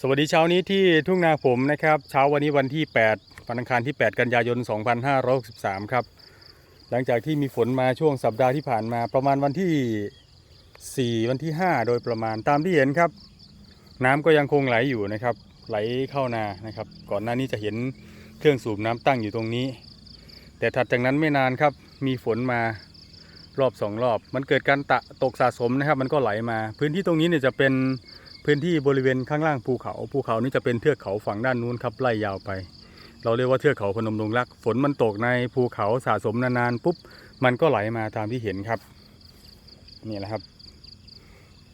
สวัสดีเช้านี้ที่ทุ่งนาผมนะครับเช้าวันนี้วันที่8วันอังคารที่ 8 กันยายน 2563 ครับ หลังจากที่มีฝนมาช่วงสัปดาห์ที่ผ่านมาประมาณวันที่ 4 วันที่ 5 โดยประมาณตามที่เห็นครับ น้ำก็ยังคงไหลอยู่นะครับ ไหลเข้านานะครับ ก่อนหน้านี้จะเห็นเครื่องสูบน้ำตั้งอยู่ตรงนี้ แต่ถัดจากนั้นไม่นานครับ มีฝนมารอบสองรอบ มันเกิดการตะตกสะสมนะครับ มันก็ไหลมา พื้นที่ตรงนี้เนี่ยจะเป็น พื้นที่บริเวณข้างล่างภูเขา ภูเขานี่จะเป็นเทือกเขาฝั่งด้านนู้นครับไล่ยาวไป เราเรียกว่าเทือกเขาพนมดงรัก ฝนมันตกในภูเขาสะสมนานๆปุ๊บมันก็ไหลมาตามที่เห็นครับ นี่แหละครับ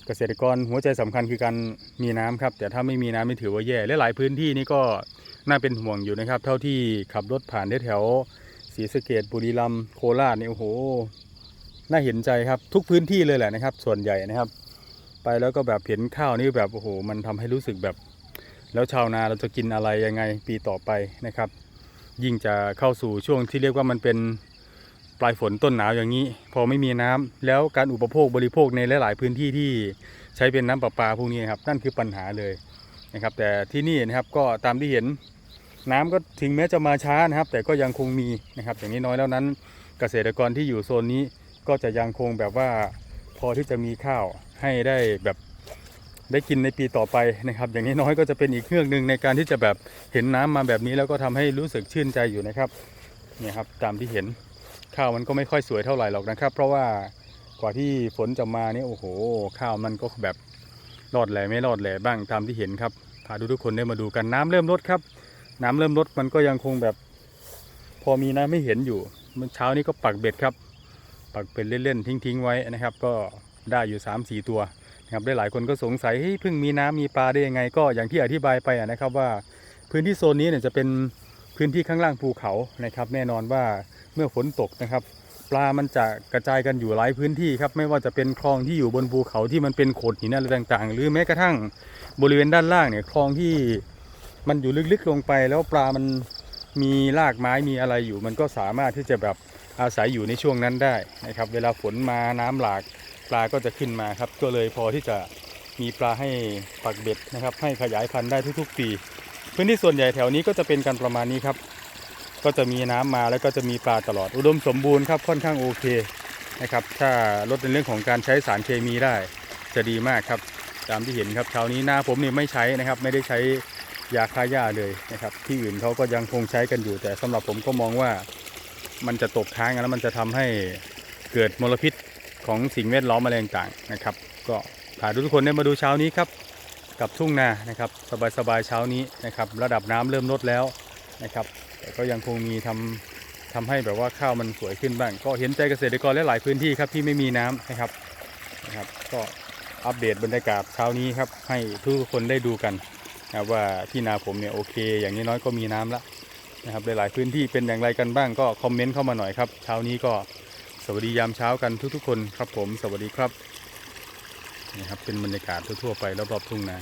เกษตรกรหัวใจสำคัญคือการมีน้ำครับ แต่ถ้าไม่มีน้ำไม่ถือว่าแย่และหลายพื้นที่นี่ก็น่าเป็นห่วงอยู่นะครับ เท่าที่ขับรถผ่านแถวศรีสะเกดบุรีรัมย์โคราชนี่โอ้โหน่าเห็นใจครับ ทุกพื้นที่เลยแหละนะครับ ส่วนใหญ่นะครับ ไปแล้วก็แบบเห็นข้าวนี่แบบโอ้โหมันทำให้รู้สึกแบบ แล้วชาวนาเราจะกินอะไรยังไงปีต่อไปนะครับ ยิ่งจะเข้าสู่ช่วงที่เรียกว่ามันเป็นปลายฝนต้นหนาวอย่างนี้ พอไม่มีน้ำแล้วการอุปโภคบริโภคในหลาย ๆ พื้นที่ที่ใช้เป็นน้ำประปาพวกนี้ครับนั่นคือปัญหาเลยนะครับ แต่ที่นี่นะครับก็ตามที่เห็นน้ำก็ถึงแม้จะมาช้านะครับ แต่ก็ยังคงมีนะครับ อย่างนี้น้อยแล้วนั้น เกษตรกรที่อยู่โซนนี้ก็จะยังคงแบบว่า อที่จะมีข้าวให้ได้แบบได้กินในปีต่อไปนะครับ อย่างนี้น้อยก็จะเป็นอีกเครื่องหนึ่งในการที่จะแบบเห็นน้ำมาแบบนี้แล้วก็ทำให้รู้สึกชื่นใจอยู่นะครับเนี่ยครับตามที่เห็นข้าวมันก็ไม่ค่อยสวยเท่าไหร่หรอกนะครับ เพราะว่ากว่าที่ฝนจะมาเนี่ยโอ้โห ข้าวมันก็แบบรอดแหล่ไม่รอดแหล่บ้างตามที่เห็นครับพาดูทุกคนได้มาดูกันน้ำเริ่มลดครับ น้ำเริ่มลดมันก็ยังคงแบบ พอมีน้ำไม่เห็นอยู่เมื่อเช้านี้ก็ปักเบ็ดครับ ปักเป็นเล่นๆทิ้งๆไว้นะครับ ก็ได้อยู่ 3 4 ตัวนะครับได้หลายคนก็สงสัยเฮ้ยเพิ่งมีน้ำมีปลาได้ยังไง ก็อย่างที่อธิบายไปนะครับว่าพื้นที่โซนนี้เนี่ยจะเป็นพื้นที่ข้างล่างภูเขานะครับ แน่นอนว่าเมื่อฝนตกนะครับ ปลามันจะกระจายกันอยู่หลายพื้นที่ครับไม่ว่าจะเป็นคลองที่อยู่บนภูเขาที่มันเป็นโขดหินอะไรต่างๆ หรือแม้กระทั่งบริเวณด้านล่างเนี่ยคลองที่มันอยู่ลึกๆลงไป แล้วปลามันมีรากไม้มีอะไรอยู่ มันก็สามารถที่จะแบบ อาศัยอยู่ในช่วงนั้นได้นะครับ เวลาฝนมาน้ำหลากปลาก็จะขึ้นมาครับ ก็เลยพอที่จะมีปลาให้ปักเบ็ดนะครับ ให้ขยายพันธุ์ได้ทุกๆปี พื้นที่ส่วนใหญ่แถวนี้ก็จะเป็นกันประมาณนี้ครับ ก็จะมีน้ำมาแล้วก็จะมีปลาตลอดอุดมสมบูรณ์ครับค่อนข้างโอเคนะครับถ้าลดในเรื่องของการใช้สารเคมีได้จะดีมากครับ ตามที่เห็นครับเช้านี้หน้าผมนี่ไม่ใช้นะครับ ไม่ได้ใช้ยาฆ่าหญ้าเลยนะครับ ที่อื่นเขาก็ยังคงใช้กันอยู่แต่สำหรับผมก็มองว่า มันจะตกค้างแล้วมันจะทำให้เกิดมลพิษของสิ่งแวดล้อมอะไรต่างๆนะครับ ก็พาทุกคนได้มาดูเช้านี้ครับ กับทุ่งนานะครับ สบายๆเช้านี้นะครับ ระดับน้ำเริ่มลดแล้วนะครับ แต่ก็ยังคงมีทำทำให้แบบว่าข้าวมันสวยขึ้นบ้าง ก็เห็นใจเกษตรกรและหลายพื้นที่ครับที่ไม่มีน้ำนะครับนะครับ ก็อัปเดตบรรยากาศเช้านี้ครับให้ทุกคนได้ดูกันนะว่าที่นาผมเนี่ยโอเค อย่างน้อยก็มีน้ำละ นะครับหลายๆพื้นที่เป็นอย่างไรกันบ้างก็คอมเมนต์เข้ามาหน่อยครับเช้านี้ก็สวัสดียามเช้ากันทุกๆ คนครับผมสวัสดีครับนี่ครับเป็นบรรยากาศทั่วๆไปรอบๆทุ่งนา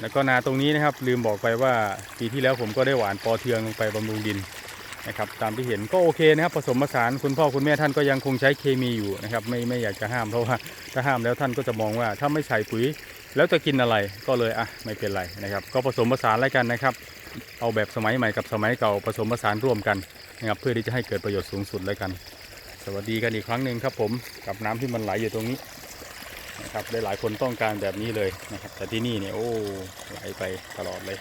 แล้วก็นาตรงนี้นะครับลืมบอกไปว่าปีที่แล้วผมก็ได้หวานปอเทืองลงไปบำรุงดินนะครับตามที่เห็นก็โอเคนะครับผสมผสานคุณพ่อคุณแม่ท่านก็ยังคงใช้เคมีอยู่นะครับไม่ไม่อยากจะห้ามเพราะว่าถ้าห้ามแล้วท่านก็จะมองว่าถ้าไม่ใส่ปุ๋ยแล้วจะกินอะไรก็เลยอะไม่เป็นไรนะครับ ก็ผสมผสานแล้วกันนะครับ เอาแบบสมัยใหม่กับสมัยเก่าผสมผสานร่วมกันนะครับเพื่อที่จะให้เกิดประโยชน์สูงสุดแล้วกัน สวัสดีกันอีกครั้งหนึ่งครับผมกับน้ำที่มันไหลอยู่ตรงนี้นะครับได้หลายคนต้องการแบบนี้เลยนะครับแต่ที่นี่เนี่ยโอ้ไหลไปตลอดเลย